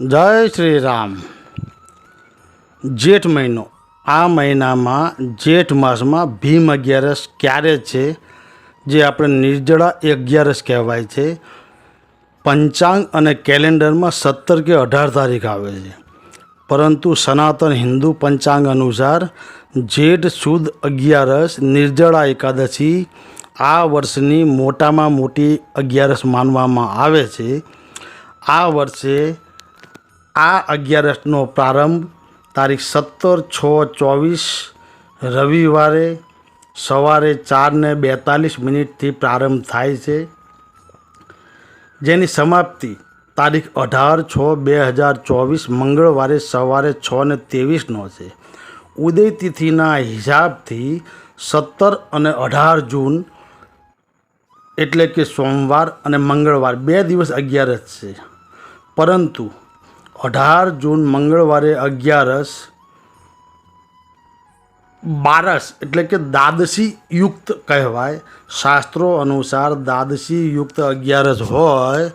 જય શ્રી રામ જેઠ મહિનો. આ મહિનામાં જેઠ માસમાં ભીમ અગિયારસ ક્યારે છે? જે આપણે નિર્જળા અગિયારસ કહેવાય છે. પંચાંગ અને કેલેન્ડરમાં સત્તર કે અઢાર તારીખ આવે છે. પરંતુ સનાતન હિન્દુ પંચાંગ અનુસાર જેઠ સુદ અગિયારસ, નિર્જળા એકાદશી આ વર્ષની મોટામાં મોટી અગિયારસ માનવામાં આવે છે. આ વર્ષે આ અગિયારસનો પ્રારંભ તારીખ સત્તર છ ચોવીસ રવિવારે સવારે ચારને બેતાલીસ મિનિટથી પ્રારંભ થાય છે. જેની સમાપ્તિ તારીખ અઢાર છ બે હજાર ચોવીસ મંગળવારે સવારે છ ને ત્રેવીસનો છે. ઉદય તિથિના હિસાબથી સત્તર અને અઢાર જૂન એટલે કે સોમવાર અને મંગળવાર બે દિવસ અગિયારસ છે. પરંતુ અઢાર જૂન મંગળવારે અગિયારસ બારસ એટલે કે દાદસી યુક્ત કહેવાય. શાસ્ત્રો અનુસાર દાદસી યુક્ત અગિયારસ હોય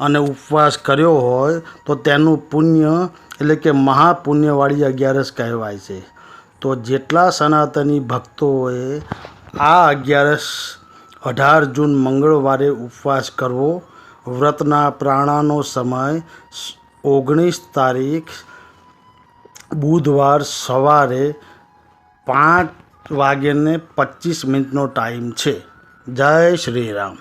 અને ઉપવાસ કર્યો હોય તો તેનું પુણ્ય એટલે કે મહાપુણ્યવાળી અગિયારસ કહેવાય છે. તો જેટલા સનાતની ભક્તોએ આ અગિયારસ અઢાર જૂન મંગળવારે ઉપવાસ કરવો, વ્રતના પ્રાણાનો સમય ઓગણીસ તારીખ બુધવાર સવારે પાંચ વાગ્યાને પચીસ મિનિટનો ટાઈમ છે. જય શ્રી રામ.